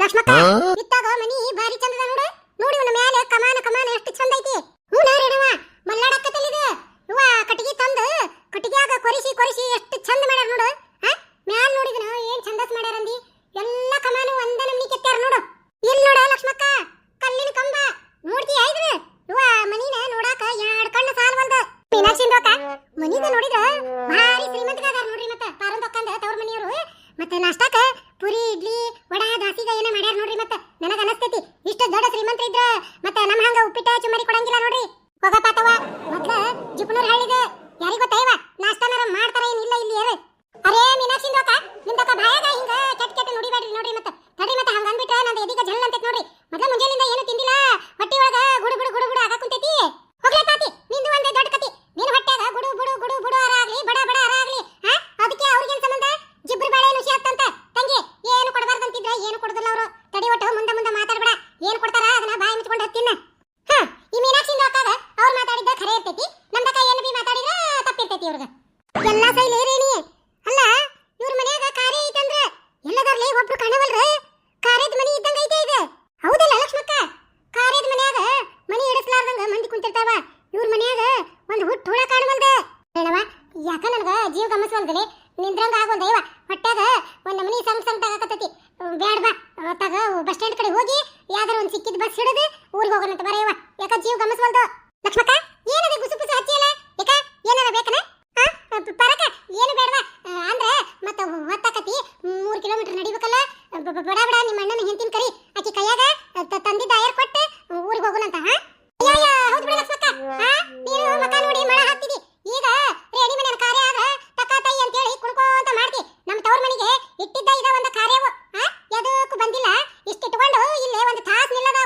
ಲಕ್ಷ್ಮಕ್ಕ ಇತ್ತಾಗ ಮನಿ ಬಾರಿ ಚಂದದ ನೋಡು. ನೋಡಿ ಅವನ ಮ್ಯಾಲೆ ಕಮಾನ ಕಮಾನ ಎಷ್ಟು ಚಂದ ಐತಿ. ಹ್ಞೂ ನಾರೇಣವ ಮಲ್ಲಾಡಕ್ಕತ್ತಲ್ಲಿದೆ ಇವ ಕಟ್ಟಿಗೆ ತಂದು ಕಟ್ಟಿಗೆಯಾಗ ಕೊರಿಸಿ ಕೊರಿಸಿ ಎಷ್ಟು ಚಂದ ಮಾಡ್ಯಾರ ನೋಡು. ಹಾ ಮ್ಯಾಲ ನೋಡಿದನ ಏನ್ ಚಂದಸ್ ಮಾಡ್ಯಾರ ಅಂದಿ. ಎಲ್ಲ ಕಮಾನು ಒಂದ ನಮ್ನಿ ಕೆತ್ತಾರ ನೋಡು. ಇಲ್ಲಿ ನೋಡ ಲಕ್ಷ್ಮಕ್ಕ ಕಲ್ಲಿನ ಕಂಬ. ನೋಡ್ತಿ ಐದ್ರ? ಇವ ಮನಿನ ನೋಡಾಕ ಎರಡ್ ಕಣ್ಣು ಸಾಲ್ವಲ್ದ ಮೀನಾಕ್ಷಿಂದ ಮನಿದ ನೋಡಿದ್ರ ಭಾರಿ ಶ್ರೀಮಂತಗಾದಾರ ನೋಡ್ರಿ ಮತ್ತ. ಪಾರಂದಕ್ಕಂದ ತವ್ರ ಮನಿಯವರು. ಮತ್ತೆ ನಾಷ್ಟಾಕ ಪುರಿ ಇಡ್ಲಿ ಅವನದು ಲಕ್ಷ್ಮಕ್ಕ, ಏನದ ಗುಸು ಗುಸು ಏಕ, ಏನರ ಬೇಕನ? ಪರಕ, ಏನು ಬೇಡವ? ಅಂದ್ರೆ ಮತ್ತೆ ಹೊತ್ತಾಕತಿ ಮೂರು ಕಿಲೋಮೀಟರ್ ನಡಿಬೇಕಲ್ಲ? ಬಡ ಬಡ, ನಿಮ್ಮ ಅಣ್ಣನ ಹೆಂತಿನ ಕರಿ. ಆಕಿ ಕೈಯಾಗ ತಂದಿದ್ದ ಏರ್ ಕೊಟ್ಟು ಊರಿಗೆ ಹೋಗೋಣಂತ ಹಾ? ಹೌದು ಬಿಡ ಲಕ್ಷ್ಮಕ್ಕ. ಹಾ ನೀನು ಮಕ್ಕ ನೋಡಿ ಈಗ ರೆಡಿ ಕಾರ್ಯ ಆದ್ರ ತಕ್ಕ ಅಂತ ಹೇಳಿ ಕುಣ್ಕೋತ ಮಾಡ್ತಿ. ನಮ್ಮ ತವ್ರ ಮನೆಗೆ ಇಟ್ಟಿದ್ದ ಇದ ಒಂದು ಕಾರ್ಯವು. ಹಾ ಬಂದಿಲ್ಲ. ಇಷ್ಟಿಟ್ಕೊಂಡು ಇಲ್ಲೇ ಒಂದು ತಾಸು ನಿಲ್ಲದ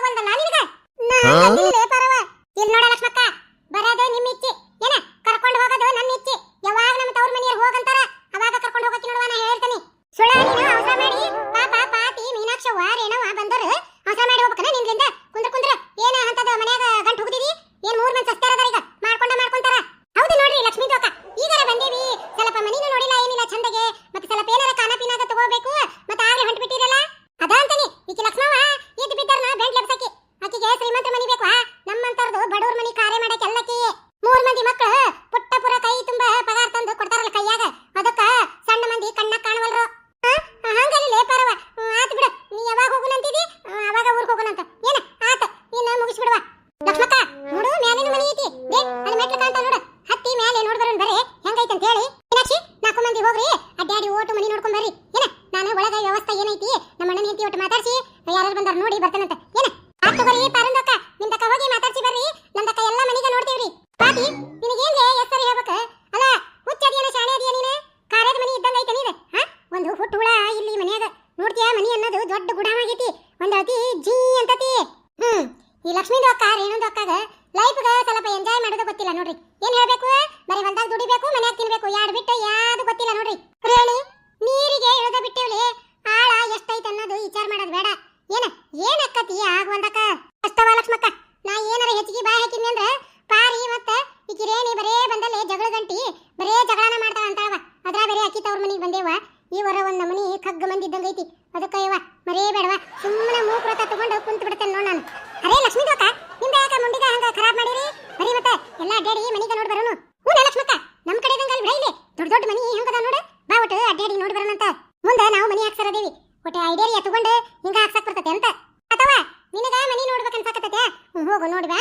ಪುಟ್ಟಿ ಐಡಿಯಾ ತಗೊಂಡು ಹಿಂಗ ಹಾಕ್ಸಕ್ ಬರ್ತತೆ ಅಂತ. ಅಥವಾ ನಿನಗ ಮನಿ ನೋಡ್ಬೇಕು ಅನ್ಸಕತ್ತತೆ ಹೋಗು ನೋಡ್ಬ್ಯಾ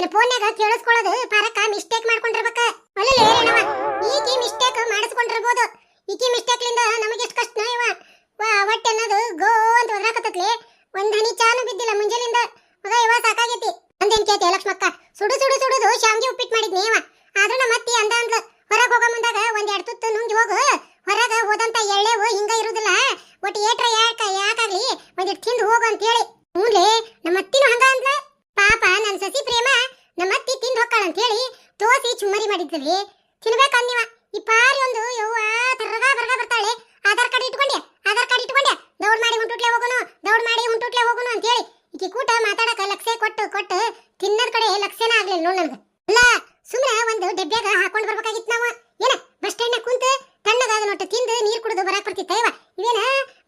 ನಿನ್ನ ಫೋನ್ಯಾಗ ಕೇಳಿಸ್ಕೊಳ್ಳೋದು ಪಾರಕ್ಕ ಮಿಸ್ಟೇಕ್ ಮಾಡ್ಕೊಂಡಿರ್ಬೇಕ. ಅಲ್ಲೇ ಏನವ ಈಕಿ ಮಿಸ್ಟೇಕ್ ಮಾಡಿಸ್ಕೊಂಡಿರ್ಬೋದು. ಈಕಿ ಮಿಸ್ಟೇಕ್ ಲಿಂದ ನಮಗೆ ಎಷ್ಟು ಕಷ್ಟ ಇವ? ಹೊಟ್ಟೆ ಅನ್ನೋದು ಗೋ ಅಂತ ಒದ್ರಾಕತ್ತತ್ಲಿ. ಒಂದ್ ಹನಿ ಚಾನು ಬಿದ್ದಿಲ್ಲ ಮುಂಜಾನಿಂದ ಮಗ ಇವ ಸಾಕಾಗೈತಿ. ಅಂದೇನ್ ಕೇತೆ ಲಕ್ಷ್ಮಕ್ಕ? ಸುಡು ಸುಡು, ಸುಡುದು ಶಾಮ್ಗೆ ಉಪ್ಪಿಟ್ಟು ಮಾಡಿದ್ನಿ ಇವ. ಆದ್ರೂ ನಮ್ಮ ಅತ್ತಿ ಅಂದ ಅಂದ್ಲ, ಹೊರಗೆ ಹೋಗೋ ಮುಂದಾಗ ಒಂದ್ ಎರಡು ತುತ್ತು ನುಂಗಿ ಹೋಗು. ಹೊರಗ ಹೋದಂತ ಎಳ್ಳೆವು ಹಿಂಗ ಇರುದಿಲ್ಲ. ಒಟ್ಟು ಏಟ್ರ ಯಾಕ ಯಾಕಾಗ್ಲಿ? ಒಂದಿಟ್ಟು ತಿಂದು ಹೋಗು ಅಂತ ಹೇಳಿ. ಮುಂದೆ ನಮ್ಮ ಅತ್ತಿನ ಹಂಗ ಅಂದ್ಲ. ಪಾಪ ನನ್ನ ಸಸಿ ಪ್ರೇಮ ನಮ್ಮ ಅತ್ತಿ ತಿಂದು ಅಂತ ಹೇಳಿ ತೋಸಿ ಚುಮ್ಮರಿ ಮಾಡಿದ್ರಿ ತಿನ್ಬೇಕಂದ್ ನೀವ ಈ ಪಾರಿ ಒಂದು ಯವ್ವ ತರಗ ಬರ್ಗ ಬರ್ತಾಳೆ. ಆಧಾರ್ ಕಾರ್ಡ್ ಇಟ್ಕೊಂಡೆ ಆಧಾರ್ ಕಾರ್ಡ್ ಇಟ್ಕೊಂಡೆ ದೌಡ್ ಮಾಡಿ ಉಂಟುಟ್ಲೆ ಹೋಗೋನು, ದೌಡ್ ಮಾಡಿ ಉಂಟುಟ್ಲೆ ಹೋಗೋನು ಅಂತ ಹೇಳಿ ಈಕಿ ಕೂಟ ಮಾತಾಡಕ ಲಕ್ಷೆ ಕೊಟ್ಟು ಕೊಟ್ಟು ತಿನ್ನದ ಕಡೆ ಲಕ್ಷೇನ ಆಗ್ಲಿಲ್ಲ ನೋಡ್ ನನ್ಗೆ. ಅಲ್ಲ ಸುಮ್ಮನೆ ಒಂದು ಡಬ್ಬ್ಯಾಗ ಹಾಕೊಂಡ್ ಬರ್ಬೇಕಾಗಿತ್ತು ನಾವು. ಏನ, ಬಸ್ ಸ್ಟ್ಯಾಂಡ್ ಕುಂತು ತಣ್ಣಗಾದ ನೋಟ ತಿಂದು ನೀರ್ ಕುಡಿದು ಬರಕ್ ಬರ್ತಿತ್ತ ಇವ ಇವೇನ,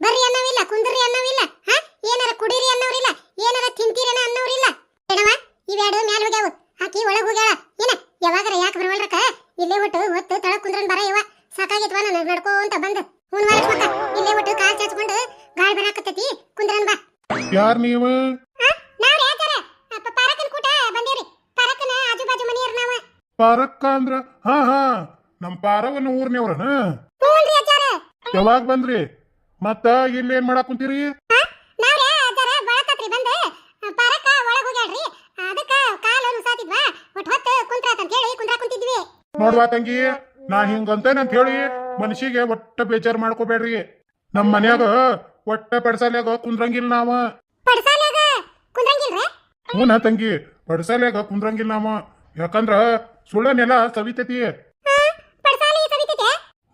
ಬರ್ರಿ ಅನ್ನವಿಲ್ಲ ಕುಂದ್ರಿ ಅನ್ನವಿಲ್ಲ ಹ? ಏನಾರ ಕುಡೀರಿ ಅನ್ನೋರಿಲ್ಲ ಏನಾರ ತಿಂತೀರೇನ ಅನ್ನೋರಿಲ್ಲ ಏನವ ಇವೆರಡು ಮ್ಯಾಲ ಹೋಗ್ಯಾವು. ಆಕಿ ಒಳಗೆ ಹೋಗ್ಯಾಳ. ಏನ? ಯಾವಾಗರ ಯಾಕ ಬರವಲ್ರಕ ಇಲ್ಲೇ ಒಟ್ಟು ಹೊತ್ತು ತಳ ಕುಂದ್ರನ್ ಬರ ಇವ. ಸಾಕಾಗೈತ್ವ ನನಗ್ ನಡ್ಕೋಂತ ಬಂದ. ಹುನ್ ಮಕ್ಕ. ಇಲ್ಲೇ ಒಟ್ಟು ಕಾಲ್ ಚಾಚ್ಕೊಂಡು ಗಾಳಿ ಬರಾಕತ್ತೈತಿ. ಕುಂದ್ರನ್ ಬಾ. ಯಾರ್ ನೀವು? ನಾವ್ ಅಪ್ಪ ಪಾರಕನ್ ಕೂಟ ಬಂದೇವ್ರಿ. ಪರಕನ ಆಜು ಬಾಜು ಮನಿಯರ್ ನಾವ. ಪಾರಕ್ಕ ಅಂದ್ರ? ಹಾ ಹಾ. ನಮ್ ಪಾರವನ್ನ ಊರ್ನೇವ್ರನ ಯಾವಾಗ ಬಂದ್ರಿ? ಮತ್ತ ಇಲ್ಲಿ ಏನ್ ಮಾಡಾಕ್ ಕುಂತೀರಿ ನಾವ್ರೇ ಅಜ್ಜಾರ ಬಳಕತ್ರಿ ಬಂದ ಪಾರಕ ಒಳಗ್ ಹೋಗ್ಯಾಳ್ರಿ ಅದಕ್ಕ ಕಾಲು ನುಸಾತಿದ್ವಾ ಒಟ್ ಹೊತ್ತು ಕುಂತ್ರಾತ್ ಅಂತ ಹೇಳಿ ಕುಂದ್ರಾ ಕುಂತಿದ್ವಿ ನೋಡ್ವಾ ತಂಗಿ ನಾ ಹಿಂಗಂತೇನೆ ಅಂತ ಹೇಳಿ ಮನ್ಸಿಗೆ ಒಟ್ಟ ಬೇಜಾರ್ ಮಾಡ್ಕೋಬೇಡ್ರಿ. ನಮ್ ಮನ್ಯಾಗ ಒಟ್ಟ ಪಡ್ಸಾಲ್ಯಾಗ ಕುಂದ್ರಂಗಿಲ್ಲ ನಾವ. ಹ್ಞೂನ ತಂಗಿ ಪಡ್ಸಾಲ್ಯಾಗ ಕುಂದ್ರಂಗಿಲ್ಲ ನಾವ. ಯಾಕಂದ್ರ ಸುಳ್ಳನೆಲ್ಲ ನೆಲ ಸವಿತೈತಿ.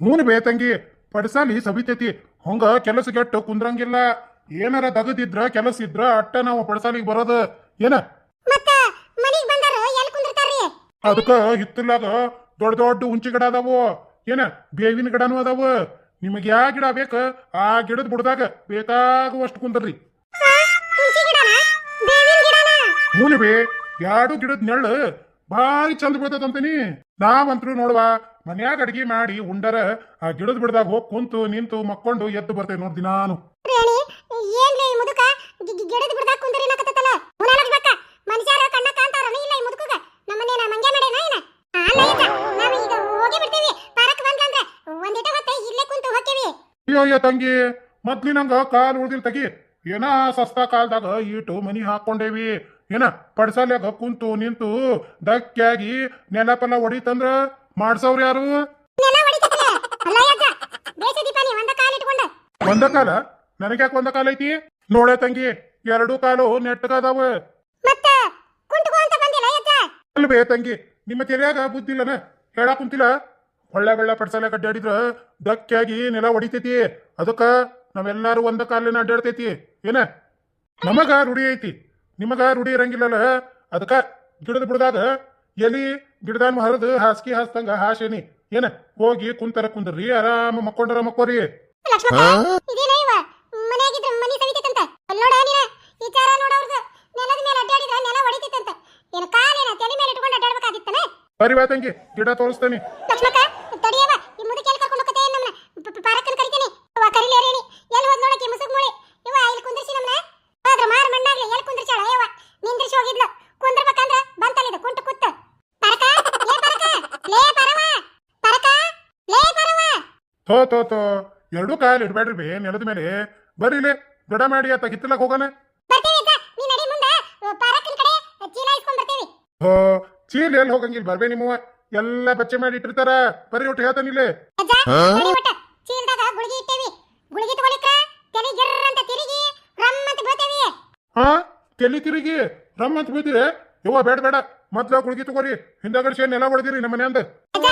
ಹ್ಞೂನ್ ಬೇ ತಂಗಿ ಪಡ್ಸಾಲಿ ಸವಿತೈತಿ. ಹಂಗ ಕೆಲಸ ಕೆಟ್ಟು ಕುಂದ್ರಂಗಿಲ್ಲ. ಏನಾರ ತಗದಿದ್ರ ಕೆಲಸ ಇದ್ರ ಅಟ್ಟ ನಾವು ಪಡ್ಸಾಲಿಗೆ ಬರೋದು. ಏನ? ಅದಕ್ಕ ಹಿತ್ತಲಾಗ ದೊಡ್ಡ ದೊಡ್ಡ ಹುಂಚಿ ಗಿಡ ಅದಾವು. ಏನ? ಬೇವಿನ ಗಿಡನೂ ಅದಾವ. ನಿಮಗೆ ಯಾವ ಗಿಡ ಬೇಕ? ಆ ಗಿಡದ ಬುಡದಾಗ ಬೇಕಾಗುವಷ್ಟು ಕುಂದ್ರಿ ಹ್ಞೂ ಬೇ ಎರಡು ಗಿಡದ ನೆಳ್ಳು ಭಾರಿ ಚಂದ ಬೀಳ್ತದಂತೀನಿ. ನಾವಂತರು ನೋಡುವ ಮನ್ಯಾಗ ಅಡಿಗೆ ಮಾಡಿ ಉಂಡರ ಆ ಗಿಡದ ಬಿಡದಾಗ ಹೋಗಿ ಕುಂತು ನಿಂತು ಮಕ್ಕೊಂಡು ಎದ್ದು ಬರ್ತೇವೆ ನೋಡ್ದಿ ನಾನು ರೇಣಿ ಏನ್ಲೇ ಈ ಮುದುಕ ಗಿ- ಗಿ- ಗಿಡದ ಬಿಡದಾಗ ಕುಂದರಿ ನಕತ್ತಲ್ಲ ಮುನಾಲಕ್ ಬೇಕ ಮನುಷ್ಯರ ಕಣ್ಣ ಕಾಂತಾರನ ಇಲ್ಲ ಈ ಮುದುಕಗ ನಮ್ಮನೇನ ಮಂಗ್ಯ ನಡೆನ ಏನ ಅಲ್ಲ ಅಜ್ಜ ನಾವ್ ಈಗ ಹೋಗಿ ಬಿಡ್ತೇವಿ ಪಾರಕ್ ಬಂದ್ಲಂದ್ರೆ ಒಂದಿಟ ಹೊತ್ತೆ ಇಲ್ಲೇ ಕುಂತು ಹೋಗ್ತೇವಿ ಅಯ್ಯೋ ತಂಗಿ ಮೊದ್ಲಿನಂಗ ಕಾಲ್ ಉಳ್ದಿಲ್ ತಗಿ. ಏನ ಸಸ್ತಾ ಕಾಲ್ದಾಗ ಈಟು ಮನಿ ಹಾಕೊಂಡೇವಿ. ಏನ ಪಡ್ಸಾಲ್ಯಾಗ ಕುಂತು ನಿಂತು ದಕ್ಕಾಗಿ ನೆಲಪಲ್ಲ ಹೊಡಿತಂದ್ರ ಮಾಡ್ಸವ್ರ ಯಾರು? ಒಂದ ಕಾಲ್ ಇಟ್ಕೊಂಡ. ಒಂದ ಕಾಲ? ನನಗ್ಯಾಕ ಒಂದ ಕಾಲ ಐತಿ? ನೋಡೆ ತಂಗಿ ಎರಡು ಕಾಲು ನೆಟ್ಟಗದಾವ. ಅಲ್ವೇ ತಂಗಿ ನಿಮ್ಮ ತೆರೆಯಾಗ ಬುದ್ಧಿಲ್ಲನ? ಹೇಳಾಕ್ ಬೆಳ್ಳ ಪಡ್ಸಾಲ್ಯಾಗ ಅಡ್ಡಾಡಿದ್ರ ದಕ್ಕಾಗಿ ನೆಲ ಹೊಡಿತೈತಿ. ಅದಕ್ಕ ನಾವೆಲ್ಲಾರು ಒಂದ ಕಾಲಿನ ಅಡ್ಡಾಡ್ತೈತಿ. ಏನ? ನಮಗ ರೂಢಿ ಐತಿ. ನಿಮಗ ರೂಢಿ ಇರಂಗಿಲ್ಲಲ್ಲ ಅದಕ್ಕ ಗಿಡದ ಬಿಡದಾಗ ಎಲಿ ಗಿಡದಾನ ಹರಿದು ಹಾಸಿಗೆ ಹಾಸ್ತಂಗ ಹಾಸೇನಿ. ಏನ? ಹೋಗಿ ಕುಂತರ ಕುಂದ್ರಿ ಆರಾಮ ಮಕ್ಕೊಂಡರ ಮಕ್ಕೋರಿ. ಸರಿ ಇದೇನ ಗಿಡ ಮನೆಯಾಗಿದ್ರ ಮನಿ ಸವಿತೈತಂತ ಅಲ್ಲ ನೋಡ ನೀನ ಈ ಚಾರ ನೋಡವ್ರದು ನೆಲದ ಮೇಲೆ ಅಡ್ಡಾಡಿದ್ರ ನೆಲ ಹೊಡಿತೈತಂತ ಏನ ಕಾಲೇನ ತಲೆ ಮೇಲೆ ಇಟ್ಕೊಂಡು ಅಡ್ಡಾಡ್ಬೇಕಾದಿತ್ತನ ಬರಿ ಬಾ ತಂಗಿ ಗಿಡ ತೋರಿಸ್ತೇನಿ ಲಕ್ಷ್ಮಕ್ಕ ತಡಿಯವ ಈ ಮುದುಕೆ ಎಲ್ಲಿ ಕರ್ಕೊಂಡು ಹೋಗತ್ತೆ ನಮ್ಮನ್ನ ಪ- ಪ- ಪಾರಕ್ಕನ್ ಕರಿತೇನೆ ಇವ ಕರಿಲೇರೇನಿ ಎಲ್ಲಿ ಹೋದ್ ನೋಡಕ್ಕೆ ಮುಸುಗ್ ಮೂಳಿ ಇವ ಇಲ್ಲಿ ಕುಂದ್ರಿಸಿ ನಮ್ಮನ್ನ ಆದ್ರ ಮಾರ್ ಮಣ್ಣಾಗ್ಲಿ ಎಲ್ಲಿ ಕುಂದ್ರಿಸಾಳ ಯವ್ವ ನಿಂದ್ರಿಸಿ ಹೋಗಿದ್ಲು ಕುಂದ್ರಬೇಕಂದ್ರ ಬಂತಲ್ಲಿದು ಕುಂಟು ಕುತ್ತ ಪರಕ ಲೇ ಪರಕ ಲೇ ಪರವ ಪರಕ ಲೇ ಪರವ ಥೋ ಥೋ ಥೋ ಎರಡೂ ಕಾಯಿಲೆ ಇಡಬೇಡ್ರಿ ಬೇ ನೆಲದ ಮೇಲೆ. ಬರ್ರಿಲೆ ದೊಡ ಮಾಡಿ ಆತ ಹಿತ್ತಲಕ್ ಹೋಗೋಣ ಹೋ ಚೀಲ ಇಸ್ಕೊಂಡ್ ಬರ್ತೇವೆ ಹೋ ಚೀಲ್ ಎಲ್ಲಿ ಹೋಗಂಗಿಲ್ಲ ಬರ್ಬೇ ನಿಮ್ಮವ ಎಲ್ಲ ಬಚ್ಚೆ ಮಾಡಿ ಇಟ್ಟಿರ್ತಾರ. ಬರೀ ಒಟ್ಟು ಹೇಳ್ತಾನೆ ಇಲ್ಲೇ. ಹಾ? ತೆಲಿ ತಿರುಗಿ ರಮ್ ಅಂತ ಬೀಳ್ತೀರಿ? ಯವ್ವ ಬೇಡ ಬೇಡ. ಮೊದ್ಲ ಗುಳ್ಗಿ ತಗೋರಿ ಹಿಂದಗಡೆ ಸೇನ್ ನೆಲ ಹೊಡೆದಿರಿ ನಮ್ಮ ಮನೆಯಂದ. ಅಜ್ಜ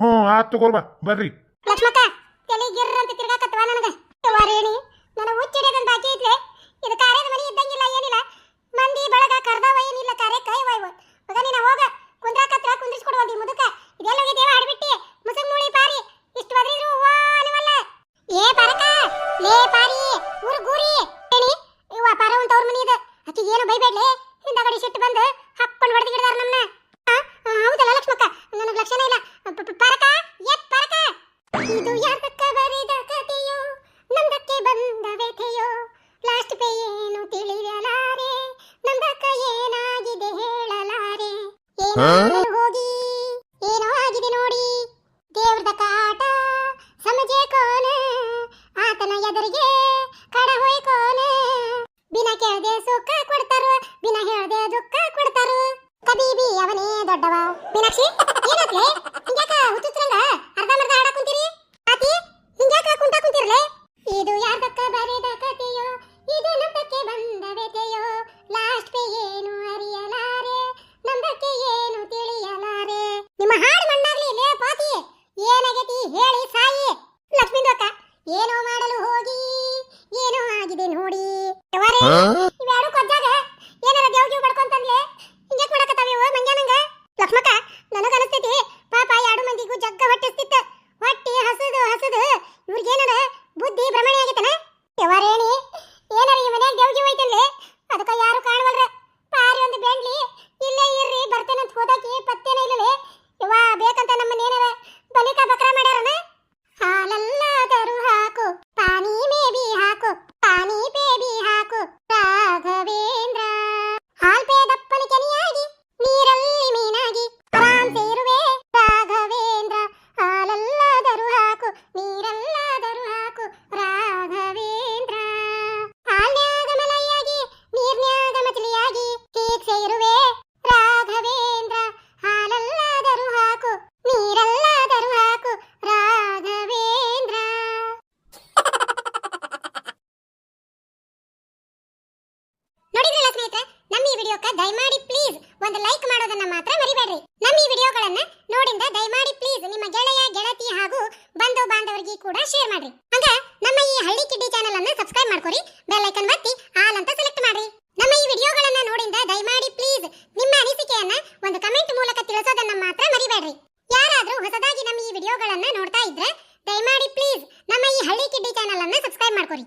ಹ್ಞೂ ಆತ್ ತಗೋರ್ಬಾ ಬರ್ರಿ. ಲಕ್ಷ್ಮಕ್ಕ ತಲೆ ಗಿರ್ರ ಅಂತ ತಿರ್ಗಾಕತ್ತವ ನನಗ? ಇದು ಕಾರ್ಯದ ಇದ್ದಂಗಿಲ್ಲ, ಏನಿಲ್ಲ. ಮಂದಿ ಬಳಗ ಕರ್ದವ, ಏನಿಲ್ಲ ಕಾರ್ಯ ಕೈ ಮಗ ಹೋಗ ಕುಂದ್ರಾಕತ್ರ ಕುಂದ್ರಿಸ್ಕೊಡುವಲ್ದಿ ಮುದುಕ. ಇದೆಲ್ಲ ಹೋಗಿದ್ದೇವ ಆಡ್ಬಿಟ್ಟಿ ಮುಸುಗ್ ಮೂಳಿ ಪಾರಿ. ಇಷ್ಟು ಬದ್ರಿದ್ರು ಹೂವಾ ಅನ್ನವಲ್ಲ ಏ, ಪರಕ ಪಾರಿ ಊರು. ಗೂರಿ ರೇಣಿ ಇವ್ವ ಪಾರ ಅಂತ ಅವ್ರ ಇದು ಆಕಿಗೆ ಏನು ಬೈಬೇಡ್ಲೆ ಹಿಂದಗಡೆ ಸಿಟ್ಟು ಬಂದು ನೋಡಕ ದಯಮಾಡಿ ಪ್ಲೀಸ್ ಒಂದು ಲೈಕ್ ಮಾಡೋದನ್ನ ಮಾತ್ರ ಮರಿಬೇಡ್ರಿ. ನಮ್ಮ ಈ ವಿಡಿಯೋಗಳನ್ನ ನೋಡಿಂದ ದಯಮಾಡಿ ಪ್ಲೀಸ್ ನಿಮ್ಮ ಗೆಳೆಯ, ಗೆಳತಿ ಹಾಗೂ ಬಂಧು ಬಾಂಧವರಿಗೆ ಕೂಡ ಶೇರ್ ಮಾಡ್ರಿ. ಹಂಗ ನಮ್ಮ ಈ ಹಳ್ಳಿ ಕಿಡ್ಡಿ ಚಾನೆಲ್ ಅನ್ನ ಸಬ್ಸ್ಕ್ರೈಬ್ ಮಾಡ್ಕೊರಿ ಬೆಲ್ ಐಕನ್ ಒತ್ತಿ ಆಲ್ ಅಂತ ಸೆಲೆಕ್ಟ್ ಮಾಡ್ರಿ. ನಮ್ಮ ಈ ವಿಡಿಯೋಗಳನ್ನ ನೋಡಿಂದ ದಯಮಾಡಿ ಪ್ಲೀಸ್ ನಿಮ್ಮ ಅನಿಸಿಕೆಯನ್ನ ಒಂದು ಕಮೆಂಟ್ ಮೂಲಕ ತಿಳಿಸೋದನ್ನ ಮಾತ್ರ ಮರಿಬೇಡ್ರಿ. ಯಾರಾದರೂ ಹೊಸದಾಗಿ ನಮ್ಮ ಈ ವಿಡಿಯೋಗಳನ್ನ ನೋಡ್ತಾ ಇದ್ರೆ ದಯಮಾಡಿ ಪ್ಲೀಸ್ ನಮ್ಮ ಈ ಹಳ್ಳಿ ಕಿಡ್ಡಿ ಚಾನೆಲ್ ಅನ್ನ ಸಬ್ಸ್ಕ್ರೈಬ್ ಮಾಡ್ಕೊರಿ.